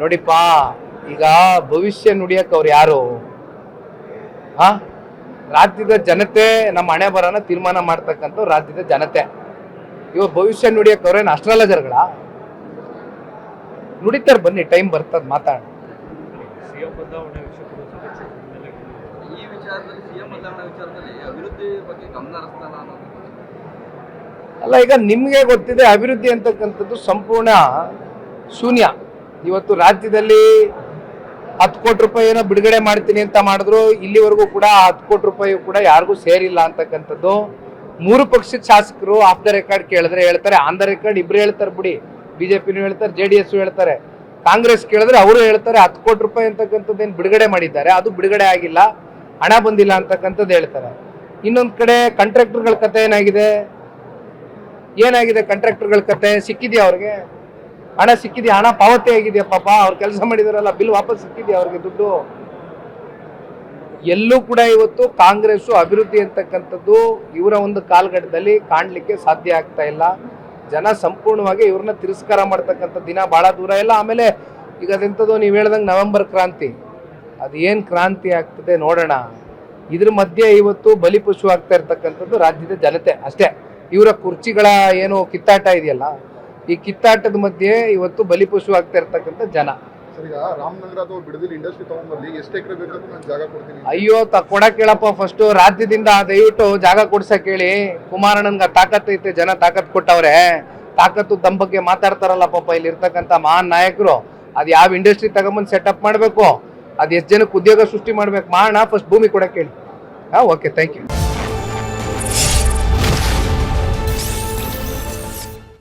ನೋಡಿಪ್ಪ ಈಗ ಭವಿಷ್ಯ ನುಡಿಯಕ್ ಅವ್ರು ಯಾರು? ಹಾ? ರಾಜ್ಯದ ಜನತೆ ನಮ್ಮ ಹಣೆ ಬರನ ತೀರ್ಮಾನ ಮಾಡ್ತಕ್ಕಂಥ ರಾಜ್ಯದ ಜನತೆ. ಇವಾಗ ಭವಿಷ್ಯ ನುಡಿಯಕ್ ಅವ್ರೇನು ಅಸ್ಟ್ರಾಲಜರ್ಗಳ ನುಡಿತಾರೆ ಬನ್ನಿ ಟೈಮ್ ಬರ್ತದ ಮಾತಾಡ ಈ ವಿಚಾರದಲ್ಲಿ ಸಿಎಂ ಬದಲಾವಣೆ ವಿಚಾರದಲ್ಲಿ ಅಭಿವೃದ್ಧಿ ಬಗ್ಗೆ ಗಮನ ಹರಿಸ್ತಾನ ಅನ್ನೋದು ಅಲ್ಲ, ಈಗ ನಿಮಗೆ ಗೊತ್ತಿದೆ ಅಭಿವೃದ್ಧಿ ಅಂತಕ್ಕಂಥದ್ದು ಸಂಪೂರ್ಣ ಶೂನ್ಯ. ಇವತ್ತು ರಾಜ್ಯದಲ್ಲಿ ಹತ್ತು ಕೋಟಿ ರೂಪಾಯಿ ಏನೋ ಬಿಡುಗಡೆ ಮಾಡ್ತೀನಿ ಅಂತ ಮಾಡಿದ್ರು, ಇಲ್ಲಿವರೆಗೂ ಕೂಡ ಹತ್ತು ಕೋಟಿ ರೂಪಾಯಿ ಕೂಡ ಯಾರಿಗೂ ಸೇರಿಲ್ಲ ಅಂತಕ್ಕಂಥದ್ದು. ಮೂರು ಪಕ್ಷದ ಶಾಸಕರು ಆಫ್ ದ ರೆಕಾರ್ಡ್ ಕೇಳಿದ್ರೆ ಹೇಳ್ತಾರೆ ಆನ್ ದ ರೆಕಾರ್ಡ್ ಇಬ್ರು ಹೇಳ್ತಾರೆ ಬಿಡಿ. ಬಿಜೆಪಿನೂ ಹೇಳ್ತಾರೆ, ಜೆ ಡಿ ಎಸ್ ಹೇಳ್ತಾರೆ. ಕಾಂಗ್ರೆಸ್ ಕೇಳಿದ್ರೆ ಅವರು ಹೇಳ್ತಾರೆ, ಹತ್ತು ಕೋಟಿ ರೂಪಾಯಿ ಅಂತಕ್ಕಂಥದ್ದು ಏನು ಬಿಡುಗಡೆ ಮಾಡಿದ್ದಾರೆ, ಅದು ಬಿಡುಗಡೆ ಆಗಿಲ್ಲ, ಹಣ ಬಂದಿಲ್ಲ ಅಂತಕ್ಕಂಥದ್ದು ಹೇಳ್ತಾರೆ. ಇನ್ನೊಂದು ಕಡೆ ಕಾಂಟ್ರಾಕ್ಟರ್ಗಳ ಕತೆ ಏನಾಗಿದೆ? ಏನಾಗಿದೆ ಕಾಂಟ್ರಾಕ್ಟರ್ಗಳ ಕತೆ? ಸಿಕ್ಕಿದೆಯಾ ಅವ್ರಿಗೆ? ಹಣ ಸಿಕ್ಕಿದೆಯಾ? ಹಣ ಪಾವತಿ ಆಗಿದೆಯಾ ಪಾಪ? ಅವ್ರು ಕೆಲಸ ಮಾಡಿದಾರಲ್ಲ, ಬಿಲ್ ವಾಪಸ್ ಸಿಕ್ಕಿದೆಯಾ ಅವ್ರಿಗೆ ದುಡ್ಡು? ಎಲ್ಲೂ ಕೂಡ ಇವತ್ತು ಕಾಂಗ್ರೆಸ್ ಅಭಿವೃದ್ಧಿ ಅಂತಕ್ಕಂಥದ್ದು ಇವರ ಒಂದು ಕಾಲಘಟ್ಟದಲ್ಲಿ ಕಾಣಲಿಕ್ಕೆ ಸಾಧ್ಯ ಆಗ್ತಾ ಇಲ್ಲ. ಜನ ಸಂಪೂರ್ಣವಾಗಿ ಇವ್ರನ್ನ ತಿರಸ್ಕಾರ ಮಾಡ್ತಕ್ಕಂಥ ದಿನ ಬಹಳ ದೂರ. ಇಲ್ಲ ಆಮೇಲೆ ಈಗ ಅದೆಂಥದ್ದು ನೀವು ಹೇಳ್ದಂಗೆ ನವೆಂಬರ್ ಕ್ರಾಂತಿ. ಅದು ಏನು ಕ್ರಾಂತಿ ಆಗ್ತದೆ ನೋಡೋಣ. ಇದ್ರ ಮಧ್ಯೆ ಇವತ್ತು ಬಲಿಪಶು ಆಗ್ತಾ ಇರ್ತಕ್ಕಂಥದ್ದು ರಾಜ್ಯದ ಜನತೆ ಅಷ್ಟೇ. ಇವರ ಕುರ್ಚಿಗಳ ಏನು ಕಿತ್ತಾಟ ಇದೆಯಲ್ಲ ಈ ಕಿತ್ತಾಟದ ಮಧ್ಯೆ ಇವತ್ತು ಬಲಿಪಶು ಆಗ್ತಾ ಇರ್ತಕ್ಕಂಥ ಜನ. ಸರ್ ಈಗ ರಾಮನಗರ ಅಥವಾ ಬಿಡದಿಲಿ ಇಂಡಸ್ಟ್ರಿ ತಗೊಂಡ್ಬರ್ಲಿ ಎಷ್ಟು ಎಕರೆ ಬೇಕಾದ್ರೂ ನಾನು ಜಾಗ ಕೊಡ್ತೀನಿ. ಅಯ್ಯೋ ತ ಕೊಡಕ್ ಹೇಳಪ್ಪ ಫಸ್ಟ್ ರಾಜ್ಯದಿಂದ ದಯವಿಟ್ಟು ಜಾಗ ಕೊಡ್ಸಕ್ ಹೇಳಿ ಕುಮಾರಣ್ಣನ್ಗ ತಾಕತ್ ಐತೆ ಜನ ತಾಕತ್ ಕೊಟ್ಟವ್ರೆ. ತಾಕತ್ತು ತಮ್ಮ ಬಗ್ಗೆ ಮಾತಾಡ್ತಾರಲ್ಲ ಪಾಪ ಇಲ್ಲಿ ಇರ್ತಕ್ಕಂಥ ಮಹಾನ್ ನಾಯಕರು. ಅದು ಯಾವ ಇಂಡಸ್ಟ್ರಿ ತಗೊಂಬಂದು ಸೆಟಪ್ ಮಾಡಬೇಕು? ಅದು ಎಷ್ಟು ಜನಕ್ಕೆ ಉದ್ಯೋಗ ಸೃಷ್ಟಿ ಮಾಡ್ಬೇಕು? ಮಾಡೋಣ ಫಸ್ಟ್ ಭೂಮಿ ಕೊಡಕ್ಕೆ ಹೇಳಿ ಹಾಂ ಓಕೆ ಥ್ಯಾಂಕ್ ಯು